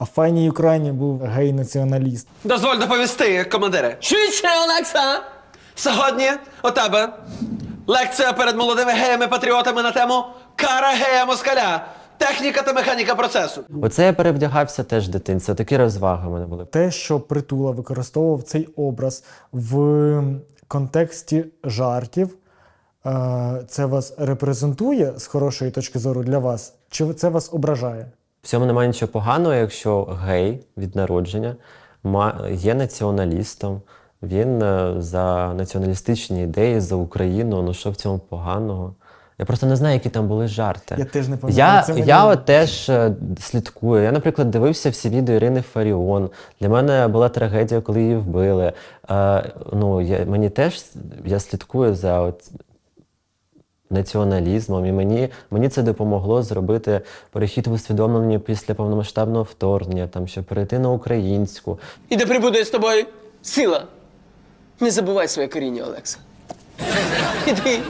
А в файній Україні був гей-націоналіст. Дозволь доповісти, командире. Швидше, Олекса! Сьогодні у тебе лекція перед молодими геями-патріотами на тему Кара гея москаля. Техніка та механіка процесу. Оце я перевдягався теж в дитинстві. Такі розваги в мене були. Те, що притула використовував цей образ в контексті жартів, е, це вас репрезентує з хорошої точки зору для вас, чи це вас ображає? В цьому немає нічого поганого, якщо гей від народження є націоналістом. Він е, за націоналістичні ідеї, за Україну. Ну що в цьому поганого? Я просто не знаю, які там були жарти. Я теж не пам'ятаю. Я, я от теж е, слідкую. Я, наприклад, дивився всі відео Ірини Фаріон. Для мене була трагедія, коли її вбили. Е, ну, я, мені теж я слідкую за от, націоналізмом, і мені, мені це допомогло зробити перехід в усвідомлення після повномасштабного вторгнення, там, щоб перейти на українську. І де прибуде з тобою сила. Не забувай своє коріння, Олекса. Іди.